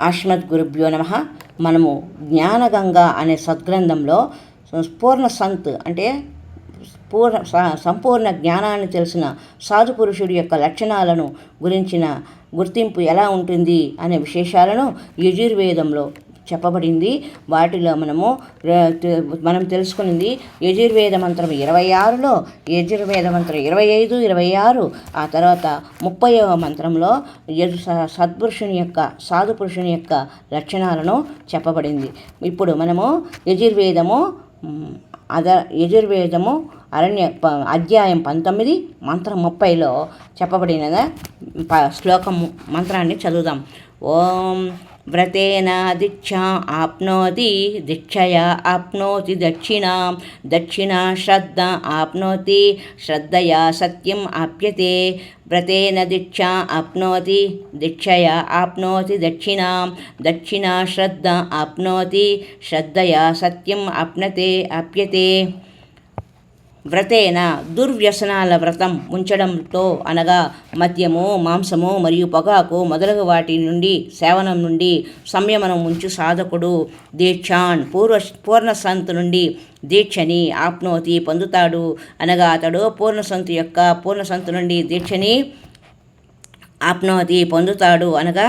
ఆశ్మద్ గురుభ్యో నమ. మనము జ్ఞానగంగ అనే సద్గ్రంథంలో పూర్ణ సంత్ అంటే పూర్ణ స- సంపూర్ణ జ్ఞానాన్ని తెలిసిన సాధు పురుషుడి యొక్క లక్షణాలను గురించిన గుర్తింపు ఎలా ఉంటుంది అనే విశేషాలను యజుర్వేదంలో చెప్పబడింది. వాటిలో మనము మనం తెలుసుకున్నది యజుర్వేద మంత్రం ఇరవై ఆరులో యజుర్వేద మంత్రం ఇరవై ఐదు ఇరవై ఆరు ఆ తర్వాత ముప్పైవ మంత్రంలో యజు స- సద్పురుషుని యొక్క సాధు పురుషుని యొక్క లక్షణాలను చెప్పబడింది. ఇప్పుడు మనము యజుర్వేదము అద యజుర్వేదము అరణ్య ప- అధ్యాయం పంతొమ్మిది మంత్రం ముప్పైలో చెప్పబడిన శ్లోకము శ్లోకం మంత్రాన్ని చదువుదాం. ఓం వ్రతేన దీక్షా ఆప్నోతి దీక్షయా ఆప్నోతి దక్షిణాం దక్షిణా శ్రద్ధ ఆప్నోతి శ్రద్ధయా సత్యం ఆప్యతే వ్రతేన దీక్షా ఆప్నోతి దీక్షయా ఆప్నోతి దక్షిణాం దక్షిణా శ్రద్ధ ఆప్నోతి శ్రద్ధయా సత్యం ఆప్నతే ఆప్యతే వ్రతేన దుర్వ్యసనాల వ్రతం ఉంచడంతో అనగా మద్యము మాంసము మరియు పొగాకు మొదలగు వాటి నుండి సేవనం నుండి సంయమనం ఉంచు సాధకుడు దీక్షాన్. పూర్వ పూర్ణసంతు నుండి దీక్షని ఆప్నోతి పొందుతాడు. అనగా అతడు పూర్ణసంతు యొక్క పూర్ణసంతు నుండి దీక్షని ఆప్నోతి పొందుతాడు. అనగా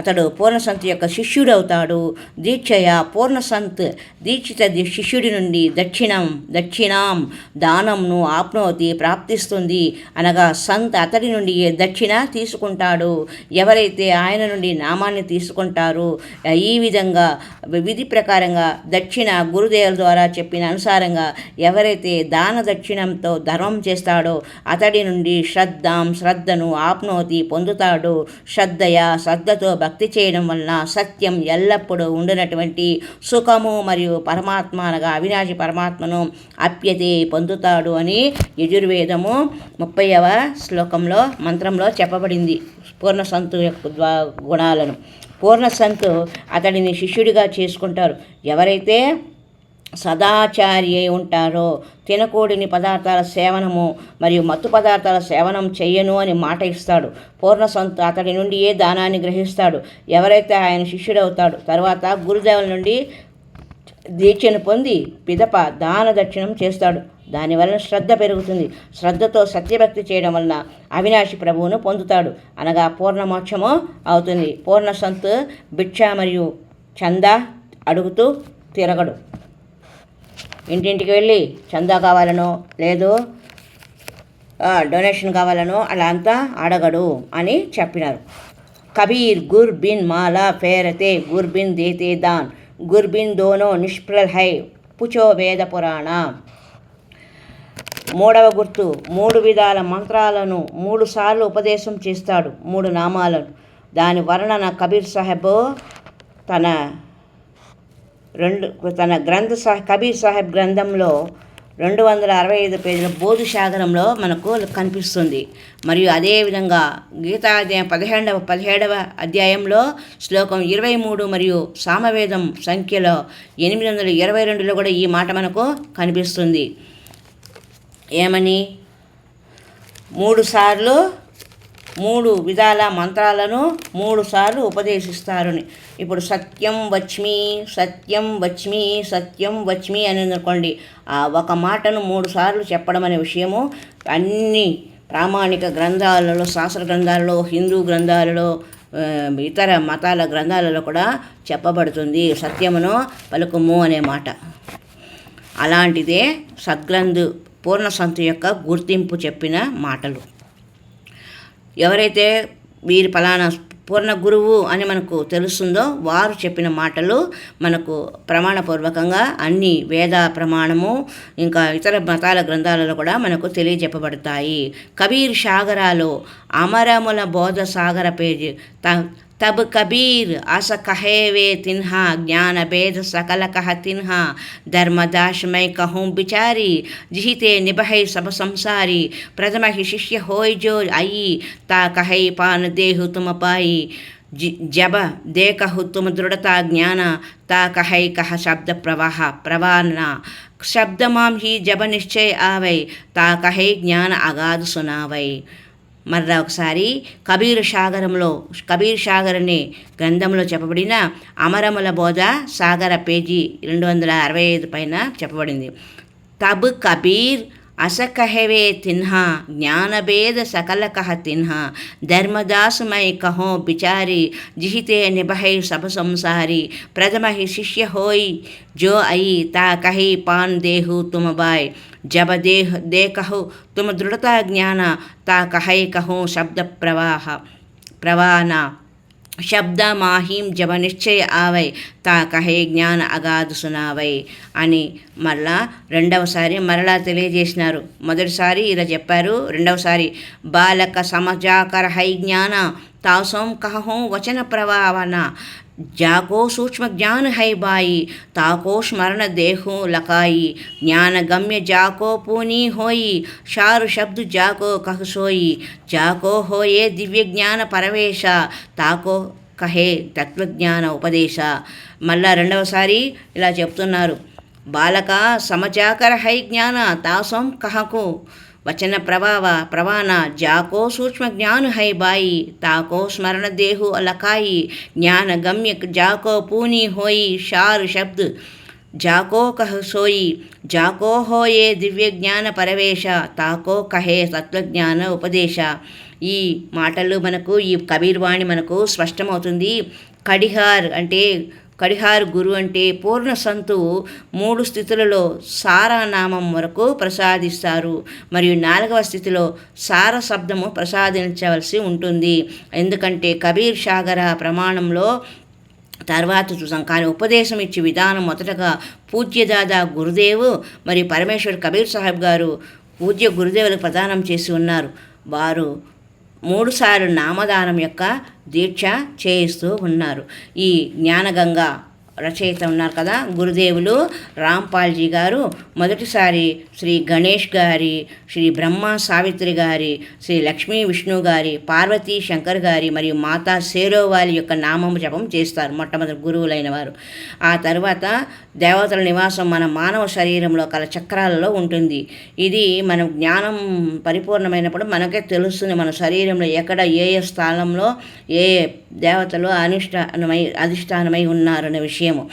అతడు పూర్ణసంత్ యొక్క శిష్యుడవుతాడు. దీక్షయ పూర్ణసంత్ దీక్షిత శిష్యుడి నుండి దక్షిణం దక్షిణాం దానంను ఆప్నోతి ప్రాప్తిస్తుంది. అనగా సంత్ అతడి నుండి దక్షిణ తీసుకుంటాడు. ఎవరైతే ఆయన నుండి నామాన్ని తీసుకుంటారో ఈ విధంగా విధి ప్రకారంగా దక్షిణ గురుదేవుల ద్వారా చెప్పిన అనుసారంగా ఎవరైతే దాన దక్షిణంతో ధర్మం చేస్తాడో అతడి నుండి శ్రద్ధాం శ్రద్ధను ఆప్నోతి పొందుతాడు. శ్రద్ధయ శ్రద్ధతో భక్తి చేయడం వలన సత్యం ఎల్లప్పుడూ ఉండినటువంటి సుఖము మరియు పరమాత్మ అనగా అవినాశి పరమాత్మను అప్యతి పొందుతాడు అని యజుర్వేదము ముప్పైవ శ్లోకంలో మంత్రంలో చెప్పబడింది. పూర్ణసంతు యొక్క గుణాలను. పూర్ణసంతు అతడిని శిష్యుడిగా చేసుకుంటారు. ఎవరైతే సదాచారి ఉంటారో. తినకూడని పదార్థాల సేవనము మరియు మత్తు పదార్థాల సేవనం చెయ్యను అని మాట ఇస్తాడు. పూర్ణసంత్ అతడి నుండి ఏ దానాన్ని గ్రహిస్తాడు. ఎవరైతే ఆయన శిష్యుడవుతాడు తర్వాత గురుదేవుల నుండి దీక్షను పొంది పిదప దాన దక్షిణం చేస్తాడు. దానివలన శ్రద్ధ పెరుగుతుంది. శ్రద్ధతో సత్యభక్తి చేయడం వలన అవినాశి ప్రభువును పొందుతాడు. అనగా పూర్ణమోక్షము అవుతుంది. పూర్ణసంత్ భిక్ష మరియు చంద అడుగుతూ తిరగడు. ఇంటింటికి వెళ్ళి చందా కావాలనో లేదు డొనేషన్ కావాలనో అలా అంతా అడగడు అని చెప్పినారు. కబీర్ గుర్ బిన్ మాలా ఫేరతే గుర్ బిన్ దేతే దాన్ గుర్ బిన్ దోనో నిష్ప్రల్ హై పుచో వేద పురాణ. మూడవ గుర్తు మూడు విధాల మంత్రాలను మూడు సార్లు ఉపదేశం చేస్తాడు మూడు నామాలను. దాని వర్ణన కబీర్ సాహెబ్ తన రెండు తన గ్రంథ సా కబీర్ సాహెబ్ గ్రంథంలో రెండు వందల అరవై ఐదు పేజీల బోధు సాగరంలో మనకు కనిపిస్తుంది. మరియు అదేవిధంగా గీతాధ్యాయం పదిహేడవ పదిహేడవ అధ్యాయంలో శ్లోకం ఇరవై మూడు మరియు సామవేదం సంఖ్యలో ఎనిమిది వందల ఇరవై రెండులో కూడా ఈ మాట మనకు కనిపిస్తుంది. ఏమని? మూడు సార్లు మూడు విధాల మంత్రాలను మూడు సార్లు ఉపదేశిస్తారని. ఇప్పుడు సత్యం వచ్మి సత్యం వచ్మి సత్యం వచ్మి అని అనుకోండి ఆ ఒక మాటను మూడు సార్లు చెప్పడం అనే విషయము అన్ని ప్రామాణిక గ్రంథాలలో శాస్త్ర గ్రంథాలలో హిందూ గ్రంథాలలో ఇతర మతాల గ్రంథాలలో కూడా చెప్పబడుతుంది సత్యమును పలుకుము అనే మాట. అలాంటిదే సద్గ్రంథు పూర్ణసంతు యొక్క గుర్తింపు చెప్పిన మాటలు. ఎవరైతే వీరి ఫలానా పూర్ణ గురువు అని మనకు తెలుస్తుందో వారు చెప్పిన మాటలు మనకు ప్రమాణపూర్వకంగా అన్ని వేద ప్రమాణము ఇంకా ఇతర మతాల గ్రంథాలలో కూడా మనకు తెలియజెప్పబడతాయి. కబీర్ సాగరాలో అమరముల బోధ సాగర పేజీ త तब कबीर आस कहे, वे तिन्हा ज्ञान भेद सकल कह तिन्हा। धर्मदास मैं कहूँ, बिचारी जिहिते निभै सब संसारी। प्रथम ही शिष्य होय जो आई, ता कहे, पान देहु तुम पाई। जब देखहु तुम दृढ़ता ज्ञान, ता कहे, कह शब्द प्रवाह प्रवाहना शब्द माम ही जब निश्चय आवै, ता कहे, ज्ञान अगाध सुनावै। మరలా ఒకసారి కబీర్ సాగరంలో కబీర్ సాగర్ అనే గ్రంథంలో చెప్పబడిన అమరముల బోధ సాగర పేజీ రెండు వందల అరవై ఐదు పైన చెప్పబడింది. తబ్ కబీర్ असकहवे तिन्हा, ज्ञानभेद सकल कह तिन्हा। धर्मदास मय कहो बिचारी, जिहिते निबहे सब संसारी। प्रथम ही शिष्य होय जो आई ता कही पान देहु तुम बाय। जब देह दे कहो तुम दृढ़ता ज्ञान, ता कहे कहो शब्द प्रवाह प्रवाना శబ్ద మాహీం జప నిశ్చయ ఆవై తా కహే జ్ఞాన అగాధు సునావై అని మరలా రెండవసారి మరలా తెలియజేసినారు. మొదటిసారి ఇలా చెప్పారు. రెండవసారి బాలక సమజాకర హై జ్ఞాన తాసం కహోం వచన ప్రవాహన జాగో సూక్ష్మ జ్ఞాన హైబాయి తాకో స్మరణ దేహో లకాయి జ్ఞాన గమ్య జాకో పూని హోయి షారు శబ్దు జాకో కహసోయి జాకో హోయే దివ్య జ్ఞాన పరవేశ తాకో కహే తత్వజ్ఞాన ఉపదేశ మళ్ళా రెండవసారి ఇలా చెప్తున్నారు బాలక సమచాకర హై జ్ఞాన తాసం కహకు వచన ప్రభావ ప్రవాణ జాకో సూక్ష్మ జ్ఞాను హై బాయి తాకో స్మరణ దేహు అలకాయి జ్ఞాన గమ్య జాకో పూని హోయి షారు శబ్ద్ జాకో కహ సోయి జాకో హోయే దివ్య జ్ఞాన పరవేశ తాకో కహే తత్వజ్ఞాన ఉపదేశ. ఈ మాటలు మనకు ఈ కబీర్వాణి మనకు స్పష్టమవుతుంది. కడిహార్ అంటే కడిహార్ గురు అంటే పూర్ణ సంతు మూడు స్థితులలో సారనామం వరకు ప్రసాదిస్తారు. మరియు నాలుగవ స్థితిలో సార శబ్దము ప్రసాదించవలసి ఉంటుంది. ఎందుకంటే కబీర్ సాగర ప్రమాణంలో తర్వాత చూసాం. కానీ ఉపదేశం ఇచ్చే విధానం మొదటగా పూజ్యదాదా గురుదేవు మరియు పరమేశ్వర్ కబీర్ సాహెబ్ గారు పూజ్య గురుదేవులకు ప్రదానం చేసి ఉన్నారు. వారు మూడుసార్లు నామదానం యొక్క దీక్ష చేయిస్తూ ఉన్నారు. ఈ జ్ఞానగంగ రచయిత ఉన్నారు కదా. గురుదేవులు రాంపాల్జీ గారు మొదటిసారి శ్రీ గణేష్ గారి శ్రీ బ్రహ్మ సావిత్రి గారి శ్రీ లక్ష్మీ విష్ణు గారి పార్వతీ శంకర్ గారి మరియు మాతా సేరోవాలి యొక్క నామము జపం చేస్తారు మొట్టమొదటి గురువులైన వారు. ఆ తర్వాత దేవతల నివాసం మన మానవ శరీరంలో కల చక్రాలలో ఉంటుంది. ఇది మనం జ్ఞానం పరిపూర్ణమైనప్పుడు మనకే తెలుస్తుంది మన శరీరంలో ఎక్కడ ఏ ఏ స్థానంలో ఏ దేవతలు అనుష్ఠానమై అధిష్టానమై ఉన్నారనే విషయము.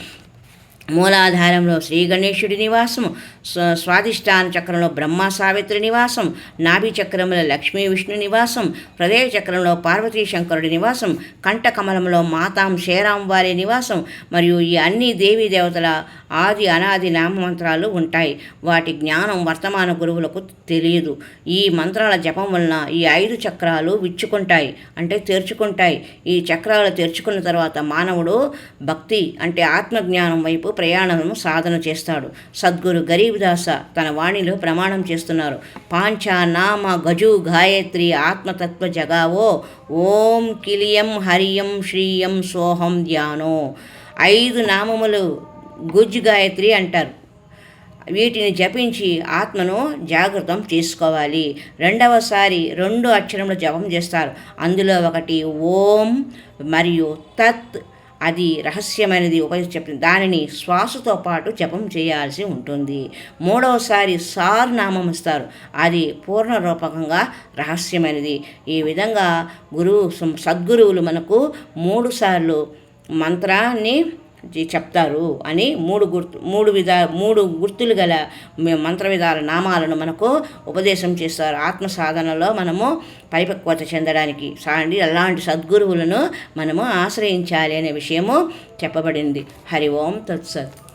మూలాధారంలో శ్రీ గణేశుడి నివాసము స్వాదిష్టాన చక్రంలో బ్రహ్మ సావిత్రి నివాసం నాభి చక్రంలో లక్ష్మీ విష్ణు నివాసం హృదయ చక్రంలో పార్వతీ శంకరుడి నివాసం కంఠకమలంలో మాతాం శేరాం వారి నివాసం మరియు ఈ అన్ని దేవీ దేవతల ఆది అనాది నామమంత్రాలు ఉంటాయి. వాటి జ్ఞానం వర్తమాన గురువులకు తెలియదు. ఈ మంత్రాల జపం వలన ఈ ఐదు చక్రాలు విచ్చుకుంటాయి అంటే తెరుచుకుంటాయి. ఈ చక్రాలు తెరుచుకున్న తర్వాత మానవుడు భక్తి అంటే ఆత్మజ్ఞానం వైపు ప్రయాణం సాధన చేస్తాడు. సద్గురు గరీబ్ గరీబ్దాస తన వాణిలో ప్రమాణం చేస్తున్నారు. పాంచ నామ గజు గాయత్రి ఆత్మతత్వ జగావో. ఓం కిలియం హరియం శ్రీయం సోహం ధ్యానో. ఐదు నామములు గుజ్ గాయత్రి అంటారు. వీటిని జపించి ఆత్మను జాగృతం చేసుకోవాలి. రెండవసారి రెండు అక్షరములు జపం చేస్తారు. అందులో ఒకటి ఓం మరియు తత్ అది రహస్యమైనది ఉపయోగించి చెప్తుంది. దానిని శ్వాసతో పాటు జపం చేయాల్సి ఉంటుంది. మూడవసారి సార్ నామం ఇస్తారు. అది పూర్ణ రూపకంగా రహస్యమైనది. ఈ విధంగా గురువు సద్గురువులు మనకు మూడు సార్లు మంత్రాన్ని చెప్తారు అని మూడు గుర్తు మూడు విధ మూడు గుర్తులు గల మంత్ర విధాల నామాలను మనకు ఉపదేశం చేస్తారు. ఆత్మ సాధనలో మనము పరిపక్వత చెందడానికి సాండి అలాంటి సద్గురువులను మనము ఆశ్రయించాలి అనే విషయము చెప్పబడింది. హరి ఓం తత్సత్.